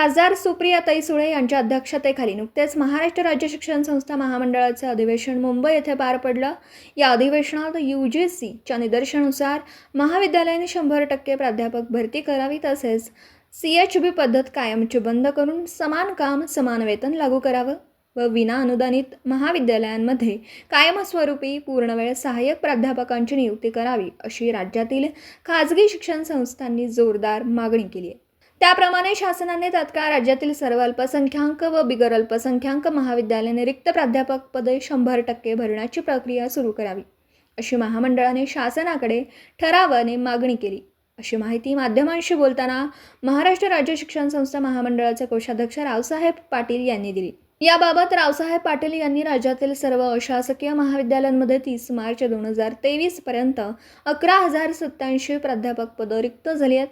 खासदार सुप्रियाताई सुळे यांच्या अध्यक्षतेखाली नुकतेच महाराष्ट्र राज्य शिक्षण संस्था महामंडळाचे अधिवेशन मुंबई येथे पार पडलं. या अधिवेशनात यू जी सीच्या निदर्शनुसार महाविद्यालयाने शंभर टक्के प्राध्यापक भरती करावी तसेच सी एच बी पद्धत कायमची बंद करून समान काम समान वेतन लागू करावं व विना अनुदानित महाविद्यालयांमध्ये कायमस्वरूपी पूर्णवेळ सहाय्यक प्राध्यापकांची नियुक्ती करावी अशी राज्यातील खाजगी शिक्षण संस्थांनी जोरदार मागणी केली आहे. त्याप्रमाणे शासनाने तात्काळ राज्यातील सर्व अल्पसंख्याक व बिगर अल्पसंख्याक महाविद्यालयाने रिक्त प्राध्यापक पदे शंभर टक्के भरण्याची प्रक्रिया सुरू करावी अशी महामंडळाने शासनाकडे ठरावाने मागणी केली. अशी माहिती माध्यमांशी बोलताना महाराष्ट्र राज्य शिक्षण संस्था महामंडळाचे कोषाध्यक्ष रावसाहेब पाटील यांनी दिली. याबाबत रावसाहेब पाटील यांनी राज्यातील सर्व अशासकीय महाविद्यालयांमध्ये तीस मार्च दोन हजार तेवीसपर्यंत अकरा हजार सत्याऐंशी प्राध्यापक पदं रिक्त झाली आहेत.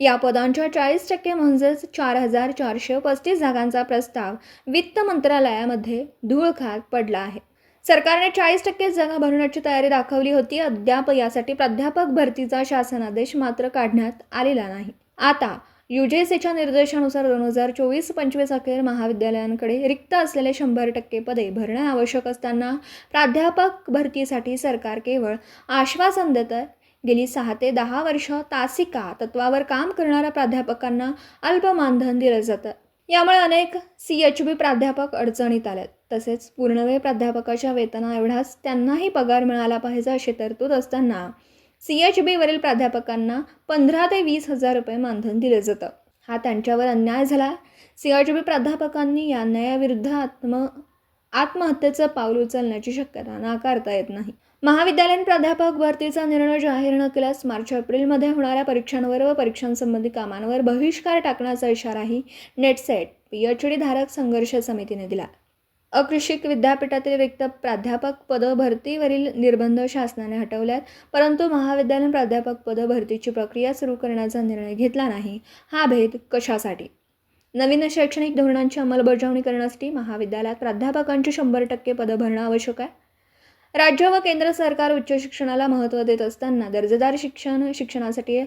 या पदांच्या चाळीस टक्के म्हणजेच चार हजार चारशे पस्तीस जागांचा प्रस्ताव वित्त मंत्रालयामध्ये धूळ खात पडला आहे. सरकारने चाळीस टक्के जागा भरण्याची तयारी दाखवली होती. अद्याप यासाठी प्राध्यापक भरतीचा शासनादेश मात्र काढण्यात आलेला नाही. आता यू जे सीच्या निर्देशानुसार दोन हजार चोवीस पंचवीस अखेर महाविद्यालयांकडे रिक्त असलेले शंभर टक्के पदे भरणे आवश्यक असताना प्राध्यापक भरतीसाठी सरकार केवळ आश्वासन देतं गेली सहा ते दहा वर्ष तासिका तत्वावर काम करणाऱ्या प्राध्यापकांना अल्प मानधन दिलं जातं. यामुळे अनेक सी एच बी प्राध्यापक अडचणीत आल्यात तसेच पूर्णवेळ प्राध्यापकाच्या वेतना एवढाच त्यांनाही पगार मिळाला पाहिजे अशी तरतूद असताना सी एच बीवरील प्राध्यापकांना पंधरा ते वीस हजार रुपये मानधन दिलं जातं. हा त्यांच्यावर अन्याय झाला. सी एच बी प्राध्यापकांनी या अन्यायाविरुद्ध आत्म आत्महत्येचं पाऊल उचलण्याची शक्यता नाकारता येत नाही. महाविद्यालयीन प्राध्यापक भरतीचा निर्णय जाहीर न केल्यास मार्च एप्रिलमध्ये होणाऱ्या परीक्षांवर व परीक्षांसंबंधी कामांवर बहिष्कार टाकण्याचा इशाराही नेटसेट पी एच डी धारक संघर्ष समितीने दिला. अकृषिक विद्यापीठातील रिक्त प्राध्यापक पदं भरतीवरील निर्बंध शासनाने हटवल्यात परंतु महाविद्यालयीन प्राध्यापक पदं भरतीची प्रक्रिया सुरू करण्याचा निर्णय घेतला नाही. हा भेद कशासाठी? नवीन शैक्षणिक धोरणांची अंमलबजावणी करण्यासाठी महाविद्यालयात प्राध्यापकांची शंभर टक्के पदं भरणं आवश्यक आहे. राज्य व केंद्र सरकार उच्च शिक्षणाला महत्त्व देत असताना दर्जेदार शिक्षण शिक्षणासाठी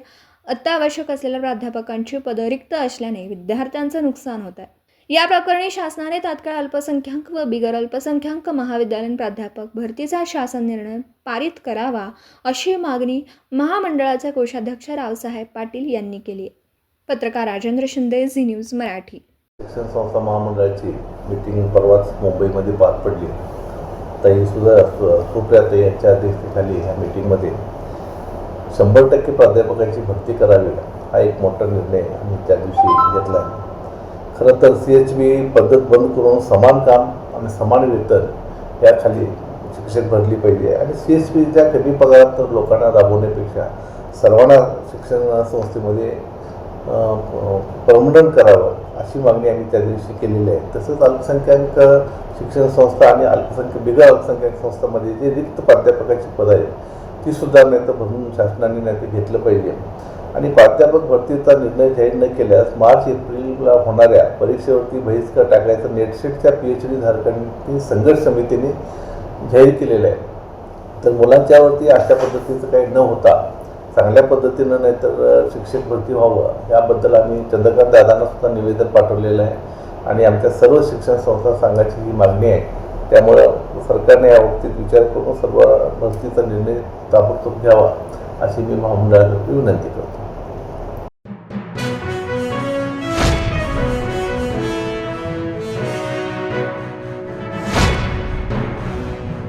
अत्यावश्यक असलेल्या प्राध्यापकांची पदं रिक्त असल्याने विद्यार्थ्यांचं नुकसान होत आहे. या प्रकरणी शासनाने तात्काळ अल्पसंख्याक व बिगर अल्पसंख्याक महाविद्यालयीन प्राध्यापक भरतीचा शासन निर्णय पारित करावा अशी मागणी महामंडळाचे कोषाध्यक्ष रावसाहेब पाटील यांनी केली आहे. पत्रकार राजेंद्र शिंदे झी न्यूज मराठी. शिक्षण संस्था महामंडळाची मीटिंग परवाच मुंबईमध्ये पार पडली. ताई सुद्धा सुप्रियाताई यांच्या अध्यक्षतेखाली ह्या मीटिंगमध्ये शंभर टक्के प्राध्यापकांची भरती करावी हा एक मोठा निर्णय आम्ही त्या दिवशी घेतला. आहे खरं तर सी एच बी पद्धत बंद करून समान काम आणि समान वेतन याखाली शिक्षक भरली पाहिजे आणि सी एच बीच्या कमी पगारात लोकांना राबवण्यापेक्षा सर्वांना शिक्षण संस्थेमध्ये प्रमंडन करावं अशी मागणी आम्ही त्या दिवशी केलेली आहे. तसंच अल्पसंख्याक शिक्षण संस्था आणि अल्पसंख्याक बिगर अल्पसंख्याक संस्थांमध्ये जे रिक्त प्राध्यापकाची पदं आहेत ती सुद्धा नाही तर भरून शासनाने नाही ते घेतलं पाहिजे. आणि प्राध्यापक भरतीचा निर्णय जाहीर न केल्यास मार्च एप्रिलला होणाऱ्या परीक्षेवरती बहिष्कार टाकायचा नेटसेटच्या पी एच डी धारकांनी संघर्ष समितीने जाहीर केलेलं आहे. तर मुलांच्यावरती अशा पद्धतीचं काही न होता चांगल्या पद्धतीनं नाहीतर शिक्षक भरती व्हावं. याबद्दल आम्ही चंद्रकांत दादांना सुद्धा निवेदन पाठवलेलं आहे. आणि आमच्या सर्व शिक्षण संस्था सांगायची ही मागणी आहे त्यामुळं सरकारने या बाबतीत विचार करून सर्व भरतीचा निर्णय ताबडतोब घ्यावा अशी मी महामंडळाकडे विनंती करतो.